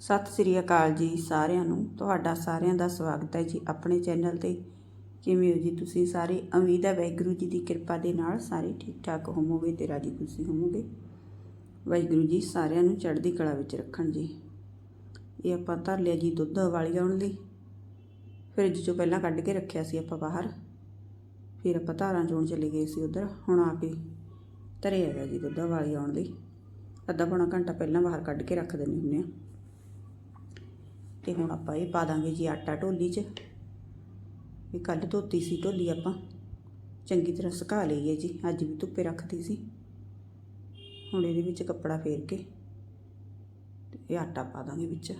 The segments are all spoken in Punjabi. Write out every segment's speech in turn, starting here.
ਸਤਿ ਸ੍ਰੀ ਅਕਾਲ ਜੀ ਸਾਰਿਆਂ ਨੂੰ। ਤੁਹਾਡਾ ਸਾਰਿਆਂ ਦਾ ਸਵਾਗਤ ਹੈ ਜੀ ਆਪਣੇ ਚੈਨਲ ਤੇ। ਕਿਵੇਂ ਹੋ ਜੀ ਤੁਸੀਂ ਸਾਰੇ? ਉਮੀਦ ਹੈ ਵਾਹਿਗੁਰੂ ਜੀ ਦੀ ਕਿਰਪਾ ਦੇ ਨਾਲ ਸਾਰੇ ਠੀਕ ਠਾਕ ਹੋਵੋਗੇ ਤੇ ਰਾਜੀ ਖੁਸ਼ੀ ਹੋਵੋਗੇ। ਵਾਹਿਗੁਰੂ ਜੀ ਸਾਰਿਆਂ ਨੂੰ ਚੜ੍ਹਦੀ ਕਲਾ ਵਿੱਚ ਰੱਖਣ ਜੀ। ਇਹ ਆਪਾਂ ਧਰ ਲਿਆ ਜੀ ਦੁੱਧ ਵਾਲੀ ਆਉਣ ਲਈ। ਫਰਿੱਜ ਚੋਂ ਪਹਿਲਾਂ ਕੱਢ ਕੇ ਰੱਖਿਆ ਸੀ ਆਪਾਂ ਬਾਹਰ। ਫਿਰ ਆਪਾਂ ਧਾਰਾਂ ਚੋਣ ਚਲੇ ਗਏ ਸੀ ਉਧਰ। ਹੁਣ ਆ ਕੇ ਧਰਿਆ ਹੈਗਾ ਜੀ ਦੁੱਧ ਵਾਲੀ ਆਉਣ ਲਈ। ਅੱਧਾ ਪੌਣਾ ਘੰਟਾ ਪਹਿਲਾਂ ਬਾਹਰ ਕੱਢ ਕੇ ਰੱਖ ਦਿੰਦੇ ਹੁੰਦੇ ਆ। ਤੇ ਹੁਣ ਆਪਾਂ ਇਹ ਪਾ ਦਾਂਗੇ ਜੀ ਆਟਾ ਢੋਲੀ 'ਚ। ਇਹ ਕੱਲ ਧੋਤੀ ਸੀ ਢੋਲੀ ਆਪਾਂ। ਚੰਗੀ ਤਰ੍ਹਾਂ ਸੁਕਾ ਲਈ ਹੈ ਜੀ। ਅੱਜ ਵੀ ਧੁੱਪੇ ਰੱਖਦੀ ਸੀ। ਹੁਣ ਇਹਦੇ ਵਿੱਚ ਕੱਪੜਾ ਫੇਰ ਕੇ ਤੇ ਇਹ ਆਟਾ ਪਾ ਦਾਂਗੇ ਵਿੱਚ।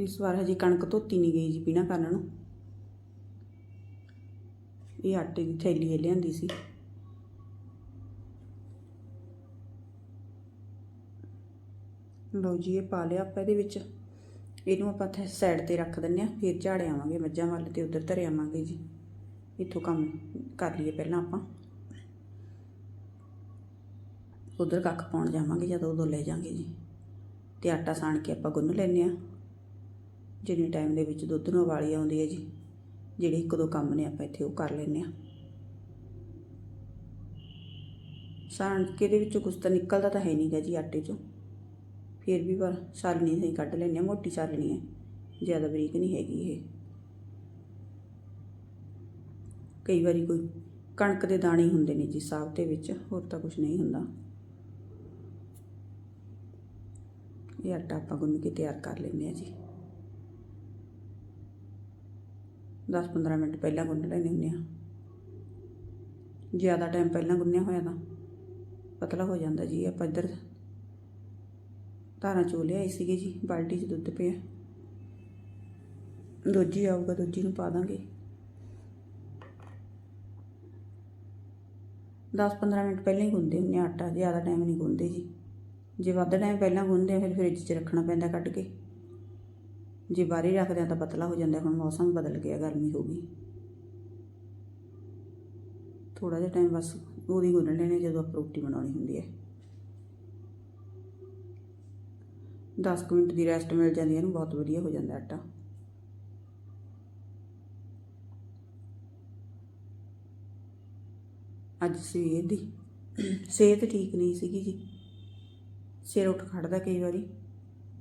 ਇਸ ਵਾਰ ਹਜੇ ਕਣਕ ਧੋਤੀ ਨਹੀਂ ਗਈ ਜੀ ਪੀਣਾ ਕਰਨ ਨੂੰ। ਇਹ ਆਟੇ ਦੀ ਥੈਲੀ ਲਿਆਂਦੀ ਸੀ। ਲਓ ਜੀ, ਇਹ ਪਾ ਲਿਆ ਆਪਾਂ ਇਹਦੇ ਵਿੱਚ। ਇਹਨੂੰ ਆਪਾਂ ਇੱਥੇ ਸਾਈਡ ਤੇ ਰੱਖ ਦਿੰਨੇ ਆ ਫਿਰ ਝਾੜੇ ਆਵਾਂਗੇ ਮੱਝਾਂ ਵੱਲ ਤੇ ਉਧਰ ਧਰੇ ਆਵਾਂਗੇ ਜੀ। ਇੱਥੋਂ ਕੰਮ ਕਰ ਲਈਏ ਪਹਿਲਾਂ ਆਪਾਂ। ਉਧਰ ਕੱਖ ਪਾਉਣ ਜਾਵਾਂਗੇ ਜਦੋਂ ਉਦੋਂ ਲੈ ਜਾਾਂਗੇ ਜੀ। ਤੇ ਆਟਾ ਸਾਣ ਕੇ ਆਪਾਂ ਗੁੰਨ ਲੈਨੇ ਆ ਜਿੰਨੇ ਟਾਈਮ ਦੇ ਵਿੱਚ ਦੁੱਧ ਨੂੰ ਉਬਾਲੀ ਆਉਂਦੀ ਹੈ ਜੀ, ਜਿਹੜੇ ਇੱਕ ਦੋ ਕੰਮ ਨੇ ਆਪਾਂ ਇੱਥੇ ਉਹ ਕਰ ਲੈਨੇ ਆ ਸਾਣ ਕੇ ਦੇ ਵਿੱਚੋਂ ਕੁਝ ਤਾਂ ਨਿਕਲਦਾ ਤਾਂ ਹੈ ਨਹੀਂਗਾ ਜੀ ਆਟੇ ਚੋਂ। ਫਿਰ ਵੀ ਪਰ ਛਾਲਣੀ ਅਸੀਂ ਕੱਢ ਲੈਂਦੇ ਹਾਂ, ਮੋਟੀ ਛਾਲਣੀ ਹੈ। ਜ਼ਿਆਦਾ ਬਰੀਕ ਨਹੀਂ ਹੈਗੀ ਇਹ। ਕਈ ਵਾਰੀ ਕੋਈ ਕਣਕ ਦੇ ਦਾਣੇ ਹੁੰਦੇ ਨੇ ਜੀ ਸਾਗ ਦੇ ਵਿੱਚ, ਹੋਰ ਤਾਂ ਕੁਝ ਨਹੀਂ ਹੁੰਦਾ। ਇਹ ਆਟਾ ਆਪਾਂ ਗੁੰਨ ਕੇ ਤਿਆਰ ਕਰ ਲੈਂਦੇ ਆ ਜੀ। 10-15 ਮਿੰਟ ਪਹਿਲਾਂ ਗੁੰਨ ਲੈਣੇ ਹੁੰਦੇ ਆ ਜ਼ਿਆਦਾ ਟਾਈਮ ਪਹਿਲਾਂ ਗੁੰਨਿਆ ਹੋਇਆ ਤਾਂ ਪਤਲਾ ਹੋ ਜਾਂਦਾ ਜੀ, ਆਪਾਂ ਇੱਧਰ ਧਾਰਾਂ ਚੋ ਲਿਆਏ ਸੀਗੇ ਜੀ, ਬਾਲਟੀ 'ਚ ਦੁੱਧ ਪਿਆ। ਦੂਜੀ ਆਊਗਾ ਦੂਜੀ ਨੂੰ ਪਾ ਦਾਂਗੇ। 10-15 ਮਿੰਟ ਪਹਿਲਾਂ ਹੀ ਗੁੰਨਦੇ ਹੁੰਦੇ ਆ ਆਟਾ, ਜ਼ਿਆਦਾ ਟਾਈਮ ਨਹੀਂ ਗੁੰਨਦੇ ਜੀ। ਜੇ ਵੱਧ ਟਾਈਮ ਪਹਿਲਾਂ ਗੁੰਨਦੇ ਆ, ਫਿਰ ਫ੍ਰਿਜ 'ਚ ਰੱਖਣਾ ਪੈਂਦਾ ਕੱਢ ਕੇ। ਜੇ ਬਾਹਰ ਰੱਖਦੇ ਆ ਤਾਂ ਪਤਲਾ ਹੋ ਜਾਂਦਾ, ਹੁਣ ਮੌਸਮ ਬਦਲ ਗਿਆ, ਗਰਮੀ ਹੋ ਗਈ। ਥੋੜਾ ਜਿਹਾ ਟਾਈਮ ਬਸ ਉਹਦੀ ਗੁੰਨ ਲੈਣੇ ਜਦੋਂ ਆਪਾਂ ਰੋਟੀ ਬਣਾਉਣੀ ਹੁੰਦੀ ਹੈ। 10 ਕੁ ਮਿੰਟ ਦੀ ਰੈਸਟ ਮਿਲ ਜਾਂਦੀ ਹੈ, ਇਹਨੂੰ ਬਹੁਤ ਵਧੀਆ ਹੋ ਜਾਂਦਾ ਆਟਾ। ਅੱਜ ਸਵੇਰ ਦੀ। ਸਿਹਤ ਠੀਕ ਨਹੀਂ ਸੀਗੀ ਜੀ। ਸਿਰ ਉੱਠ ਖੜਦਾ ਕਈ ਵਾਰੀ।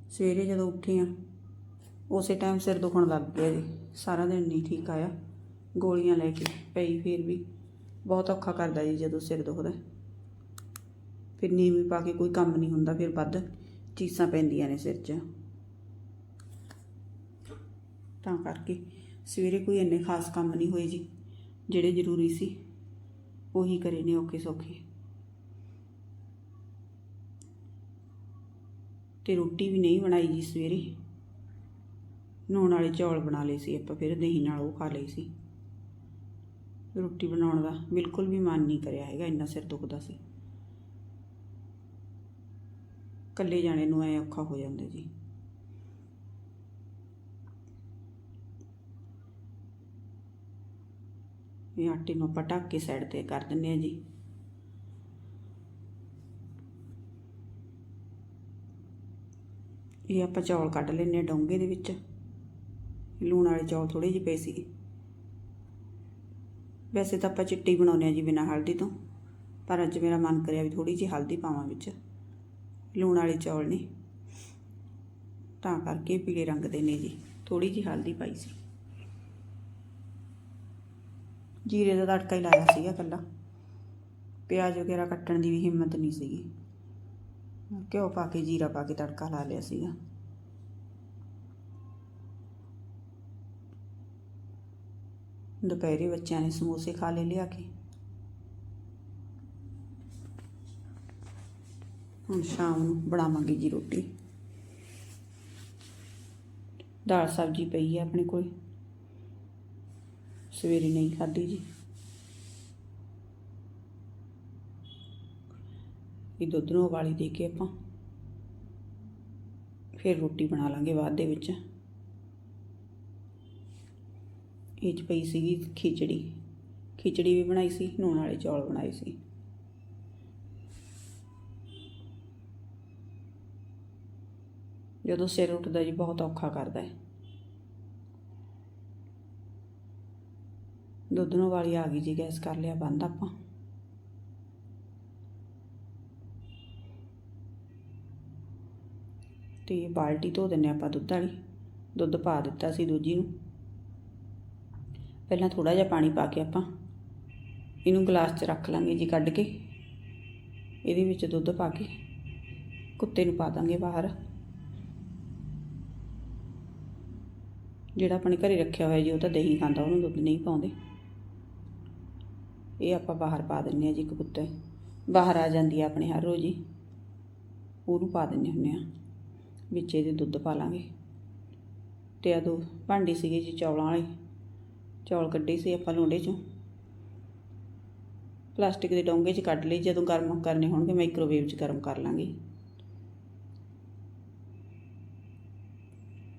ਸਵੇਰੇ ਜਦੋਂ ਉੱਠੇ ਆ ਉਸੇ ਟਾਈਮ ਸਿਰ ਦੁਖਣ ਲੱਗ ਗਿਆ ਜੀ। ਸਾਰਾ ਦਿਨ ਨਹੀਂ ਠੀਕ ਆਇਆ। ਗੋਲੀਆਂ ਲੈ ਕੇ ਪਈ ਫਿਰ ਵੀ। ਬਹੁਤ ਔਖਾ ਕਰਦਾ ਜੀ ਜਦੋਂ ਸਿਰ ਦੁਖਦਾ। ਫਿਰ ਨੀਵੀਂ ਪਾ ਕੇ ਕੋਈ ਕੰਮ ਨਹੀਂ ਹੁੰਦਾ, ਫਿਰ ਵੱਧ। ਚੀਸਾਂ ਪੈਂਦੀਆਂ ਨੇ ਸਿਰ 'ਚ। ਤਾਂ ਕਰਕੇ ਸਵੇਰੇ ਕੋਈ ਇੰਨੇ ਖਾਸ ਕੰਮ ਨਹੀਂ ਹੋਏ ਜੀ, ਜਿਹੜੇ ਜ਼ਰੂਰੀ ਸੀ, ਉਹੀ ਕਰੇ ਨੇ ਔਖੇ ਸੌਖੇ। ਤੇ ਰੋਟੀ ਵੀ ਨਹੀਂ ਬਣਾਈ ਜੀ ਸਵੇਰੇ। ਨੂਣ ਵਾਲੇ ਚੌਲ ਬਣਾ ਲਏ ਸੀ ਆਪਾਂ, ਫਿਰ ਦਹੀਂ ਨਾਲ ਉਹ ਖਾ ਲਈ ਸੀ। ਰੋਟੀ ਬਣਾਉਣ ਦਾ ਬਿਲਕੁਲ ਵੀ ਮਨ ਨਹੀਂ ਕਰਿਆ ਹੈਗਾ, ਇੰਨਾ ਸਿਰ ਦੁਖਦਾ ਸੀ। ਇਕੱਲੇ ਜਾਣੇ ਨੂੰ ਐ ਔਖਾ ਹੋ ਜਾਂਦਾ ਜੀ। ਇਹ ਆਟੇ ਨੂੰ ਆਪਾਂ ਢੱਕ ਕੇ ਸਾਈਡ ਤੇ ਕਰ ਦਿੰਨੇ ਆ ਜੀ। ਇਹ ਆਪਾਂ ਚੌਲ ਕੱਢ ਲੈਨੇ ਆ ਡੋਂਗੇ ਦੇ ਵਿੱਚ। ਲੂਣ ਵਾਲੇ ਚੌਲ ਥੋੜੇ ਜਿਹੇ ਪਏ ਸੀ ਵੈਸੇ ਤਾਂ ਆਪਾਂ ਚਿੱਟੀ ਬਣਾਉਂਦੇ ਆ ਜੀ ਬਿਨਾਂ ਹਲਦੀ ਤੋਂ। ਪਰ ਅੱਜ ਮੇਰਾ ਮਨ ਕਰਿਆ ਵੀ ਥੋੜੀ ਜਿਹੀ ਹਲਦੀ ਪਾਵਾਂ ਵਿੱਚ। ਲੂਣ ਵਾਲੇ ਚੌਲ ਨੇ। ਤਾਂ ਕਰਕੇ ਪੀਲੇ ਰੰਗ ਦੇ ਨੇ ਜੀ। ਥੋੜੀ ਜਿਹੀ ਹਲਦੀ ਪਾਈ ਸੀ। ਜੀਰੇ ਦਾ ਤੜਕਾ ਹੀ ਲਾਇਆ ਸੀਗਾ ਕੱਲਾ ਪਿਆਜ਼ ਵਗੈਰਾ ਕੱਟਣ ਦੀ ਵੀ ਹਿੰਮਤ ਨਹੀਂ ਸੀਗੀ। ਘਿਓ ਪਾ ਕੇ, ਜੀਰਾ ਪਾ ਕੇ ਤੜਕਾ ਲਾ ਲਿਆ ਸੀਗਾ। ਦੁਪਹਿਰੇ ਬੱਚਿਆਂ ਨੇ ਸਮੋਸੇ ਖਾ ਲਏ ਲਿਆ ਕੇ। ਹੁਣ ਸ਼ਾਮ ਨੂੰ ਬਣਾਵਾਂਗੇ ਜੀ ਰੋਟੀ। ਦਾਲ ਸਬਜ਼ੀ ਪਈ ਹੈ ਆਪਣੇ ਕੋਲ। ਸਵੇਰੇ ਨਹੀਂ ਖਾਧੀ ਜੀ। ਇਹ ਦੁੱਧ ਨੂੰ ਉਬਾਲੀ ਦੇ ਕੇ ਆਪਾਂ ਫਿਰ ਰੋਟੀ ਬਣਾ ਲਾਂਗੇ ਬਾਅਦ ਦੇ ਵਿੱਚ। ਇਹ 'ਚ ਪਈ ਸੀਗੀ ਖਿਚੜੀ। ਖਿਚੜੀ ਵੀ ਬਣਾਈ ਸੀ, ਨੂਣ ਵਾਲੇ ਚੌਲ ਬਣਾਏ ਸੀ। ਜਦੋਂ ਸਿਰ ਉੱਠਦਾ ਜੀ, ਬਹੁਤ ਔਖਾ ਕਰਦਾ ਹੈ। ਦੁੱਧ ਨੂੰ ਵਾਲੀ ਆ ਗਈ ਜੀ, ਗੈਸ ਕਰ ਲਿਆ, ਬੰਦ ਆਪਾਂ। ਤੇ ਬਾਲਟੀ ਧੋ ਦਿੰਨੇ ਆਪਾਂ ਦੁੱਧ ਵਾਲੀ। ਦੁੱਧ ਪਾ ਦਿੱਤਾ ਸੀ ਦੂਜੀ ਨੂੰ। ਪਹਿਲਾਂ ਥੋੜਾ ਜਿਹਾ ਪਾਣੀ ਪਾ ਕੇ ਆਪਾਂ ਇਹਨੂੰ ਗਲਾਸ 'ਚ ਰੱਖ ਲਾਂਗੇ ਜੀ ਕੱਢ ਕੇ। ਇਹਦੇ ਵਿੱਚ ਦੁੱਧ ਪਾ ਕੇ। ਕੁੱਤੇ ਨੂੰ ਪਾ ਦਾਂਗੇ ਬਾਹਰ। ਜਿਹੜਾ ਆਪਣੇ ਘਰੇ ਰੱਖਿਆ ਹੋਇਆ ਜੀ, ਉਹ ਤਾਂ ਦਹੀਂ ਖਾਂਦਾ, ਉਹਨੂੰ ਦੁੱਧ ਨਹੀਂ ਪਾਉਂਦੇ। ਇਹ ਆਪਾਂ ਬਾਹਰ ਪਾ ਦਿੰਨੇ ਆ ਜੀ ਕਬੂਤਰ ਬਾਹਰ ਆ ਜਾਂਦੀ ਆ ਆਪਣੇ ਹਰ ਰੋਜ਼ ਹੀ। ਉਹਨੂੰ ਪਾ ਦਿੰਨੇ ਹੁੰਨੇ ਆ ਵਿੱਚ ਇਹਦੇ ਦੁੱਧ ਪਾ ਲਾਂਗੇ। ਤੇ ਆ ਦੋ ਭਾਂਡੀ ਸੀਗੇ ਜੀ ਚੌਲਾਂ ਵਾਲੇ। ਚੌਲ ਕੱਢੇ ਸੀ ਆਪਾਂ ਲੋਂਡੇ ਚੋਂ। ਪਲਾਸਟਿਕ ਦੇ ਡੋਂਗੇ 'ਚ ਕੱਢ ਲਈ ਜਦੋਂ ਗਰਮ ਕਰਨੇ ਹੋਣਗੇ, ਮਾਈਕ੍ਰੋਵੇਵ 'ਚ ਗਰਮ ਕਰ ਲਾਂਗੇ।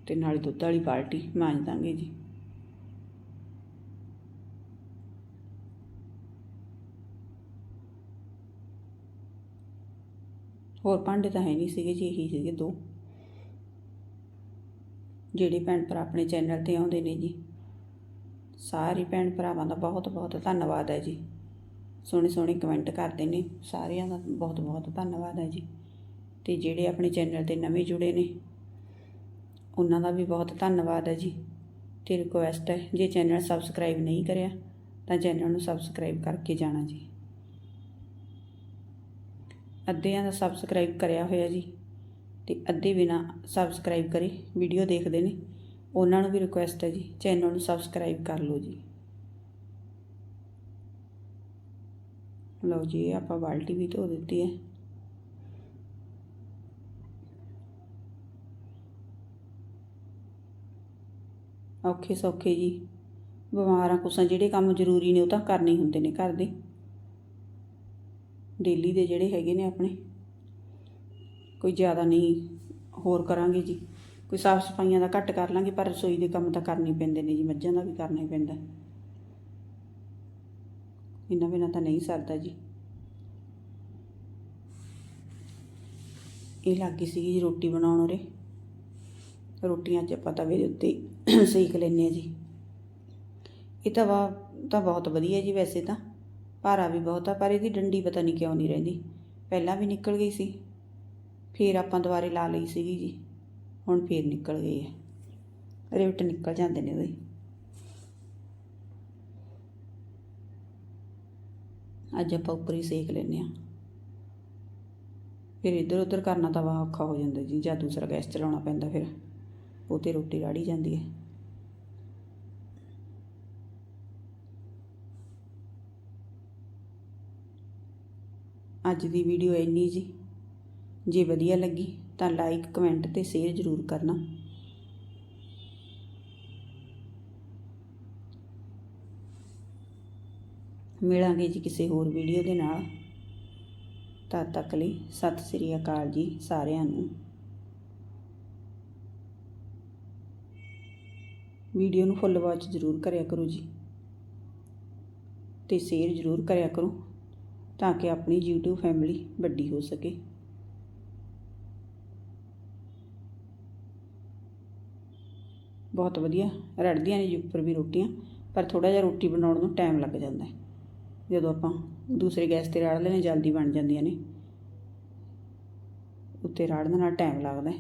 ਤੇ ਨਾਲ ਦੁੱਧ ਵਾਲੀ ਬਾਲਟੀ ਮਾਂਜ ਦਾਂਗੇ ਜੀ। ਹੋਰ ਭਾਂਡੇ ਤਾਂ ਹੈ ਨਹੀਂ ਸੀਗੇ ਜੀ, ਇਹੀ ਸੀਗੇ ਦੋ। ਜਿਹੜੇ ਭੈਣ ਭਰਾ ਆਪਣੇ ਚੈਨਲ ਤੇ ਆਉਂਦੇ ਨੇ ਜੀ, ਸਾਰੇ ਭੈਣ ਭਰਾਵਾਂ ਦਾ ਬਹੁਤ ਬਹੁਤ ਧੰਨਵਾਦ ਹੈ ਜੀ। ਸੋਹਣੇ ਸੋਹਣੇ ਕਮੈਂਟ ਕਰਦੇ ਨੇ, ਸਾਰਿਆਂ ਦਾ ਬਹੁਤ ਬਹੁਤ ਧੰਨਵਾਦ ਹੈ ਜੀ। ਤੇ ਜਿਹੜੇ ਆਪਣੇ ਚੈਨਲ ਤੇ ਨਵੇਂ ਜੁੜੇ ਨੇ ਉਹਨਾਂ ਦਾ ਵੀ ਬਹੁਤ ਧੰਨਵਾਦ ਹੈ ਜੀ। ਤੇ ਰਿਕੁਐਸਟ ਹੈ, ਜੇ ਚੈਨਲ ਸਬਸਕ੍ਰਾਈਬ ਨਹੀਂ ਕਰਿਆ, ਤਾਂ ਚੈਨਲ ਨੂੰ ਸਬਸਕ੍ਰਾਈਬ ਕਰਕੇ ਜਾਣਾ ਜੀ। ਅੱਧਿਆਂ ਦਾ ਸਬਸਕ੍ਰਾਈਬ ਕਰਿਆ ਹੋਇਆ ਜੀ, ਤੇ ਅੱਧੇ ਬਿਨਾ ਸਬਸਕ੍ਰਾਈਬ ਕਰੇ ਵੀਡੀਓ ਦੇਖਦੇ ਨੇ, ਉਹਨਾਂ ਨੂੰ ਵੀ ਰਿਕੁਐਸਟ ਹੈ ਜੀ ਚੈਨਲ ਨੂੰ ਸਬਸਕ੍ਰਾਈਬ ਕਰ ਲਓ ਜੀ। ਲਓ ਜੀ ਆਪਾਂ ਬਾਲਟੀ ਵੀ ਧੋ ਦਿੱਤੀ ਹੈ। ਔਖੇ ਸੌਖੇ ਜੀ। ਬਿਮਾਰਾਂ ਕੁਸਾਂ ਜਿਹੜੇ ਕੰਮ ਜ਼ਰੂਰੀ ਨੇ ਉਹ ਤਾਂ ਕਰਨੇ ਹੁੰਦੇ ਨੇ ਘਰ ਦੇ। ਡੇਲੀ ਦੇ ਜਿਹੜੇ ਹੈਗੇ ਨੇ ਆਪਣੇ। ਕੋਈ ਜ਼ਿਆਦਾ ਨਹੀਂ, ਹੋਰ ਕਰਾਂਗੇ ਜੀ। ਕੋਈ ਸਾਫ਼ ਸਫਾਈਆਂ ਦਾ ਘੱਟ ਕਰ ਲਾਂਗੇ, ਪਰ ਰਸੋਈ ਦੇ ਕੰਮ ਤਾਂ ਕਰਨੇ ਪੈਂਦੇ ਨੇ ਜੀ, ਮੱਝਾਂ ਦਾ ਵੀ ਕਰਨਾ ਹੀ ਪੈਂਦਾ। ਇਹਨਾਂ ਬਿਨਾਂ ਤਾਂ ਨਹੀਂ ਸਰਦਾ ਜੀ। ਇਹ ਲੱਗ ਸੀਗੀ ਜੀ ਰੋਟੀ ਬਣਾਉਣ ਉਰੇ। ਰੋਟੀਆਂ ਚ ਆਪਾਂ ਤਵੇ ਦੇ ਉੱਤੇ ਸੇਕ ਲੈਂਦੇ ਹਾਂ ਜੀ। ਇਹ ਤਵਾ ਤਾਂ ਬਹੁਤ ਵਧੀਆ ਜੀ ਵੈਸੇ ਤਾਂ। ਭਾਰਾ ਵੀ ਬਹੁਤ ਆ, ਪਰ ਇਹਦੀ ਡੰਡੀ ਪਤਾ ਨਹੀਂ ਕਿਉਂ ਨਹੀਂ ਰਹਿੰਦੀ। ਪਹਿਲਾਂ ਵੀ ਨਿਕਲ ਗਈ ਸੀ। ਫਿਰ ਆਪਾਂ ਦੁਬਾਰੇ ਲਾ ਲਈ ਸੀਗੀ ਜੀ। ਹੁਣ ਫੇਰ ਨਿਕਲ ਗਈ ਹੈ। ਰਿਵਟ ਨਿਕਲ ਜਾਂਦੇ ਨੇ ਉਹਦੇ। ਅੱਜ ਆਪਾਂ ਉੱਪਰ ਹੀ ਸੇਕ ਲੈਨੇ ਆ ਫਿਰ ਇੱਧਰ ਉੱਧਰ ਕਰਨਾ ਤਾਂ ਵਾ ਔਖਾ ਹੋ ਜਾਂਦਾ ਜੀ, ਜਾਂ ਦੂਸਰਾ ਗੈਸ ਚਲਾਉਣਾ ਪੈਂਦਾ ਫਿਰ। ਉਹ ਤੇ ਰੋਟੀ ਰਾੜੀ ਜਾਂਦੀ ਹੈ। ਅੱਜ ਦੀ ਵੀਡੀਓ ਇੰਨੀ ਜੀ। ਜੇ ਵਧੀਆ ਲੱਗੀ ਤਾਂ ਲਾਈਕ ਕਮੈਂਟ ਤੇ ਸ਼ੇਅਰ ਜ਼ਰੂਰ ਕਰਨਾ। ਮਿਲਾਂਗੇ ਜੀ ਕਿਸੇ ਹੋਰ ਵੀਡੀਓ ਦੇ ਨਾਲ। ਤਦ ਤੱਕ ਲਈ ਸਤਿ ਸ੍ਰੀ ਅਕਾਲ ਜੀ ਸਾਰਿਆਂ ਨੂੰ। ਵੀਡੀਓ ਨੂੰ ਫੁੱਲ ਵਾਚ ਜ਼ਰੂਰ ਕਰਿਆ ਕਰੋ ਜੀ। ਤੇ ਸ਼ੇਅਰ ਜ਼ਰੂਰ ਕਰਿਆ ਕਰੋ ਤਾਂ ਕਿ ਆਪਣੀ YouTube ਫੈਮਿਲੀ ਵੱਡੀ ਹੋ ਸਕੇ। ਬਹੁਤ ਵਧੀਆ, ਰੜਦੀਆਂ ਨੇ ਜੀ ਉੱਪਰ ਵੀ ਰੋਟੀਆਂ, ਪਰ ਥੋੜਾ ਜਿਹਾ ਰੋਟੀ ਬਣਾਉਣ ਨੂੰ ਟਾਈਮ ਲੱਗ ਜਾਂਦਾ ਹੈ। ਜਦੋਂ ਆਪਾਂ ਦੂਸਰੇ ਗੈਸ ਤੇ ਰਾੜ ਲੈਣੇ ਜਲਦੀ ਬਣ ਜਾਂਦੀਆਂ ਨੇ। ਉੱਤੇ ਰਾੜਨ ਨਾਲ ਟਾਈਮ ਲੱਗਦਾ ਹੈ।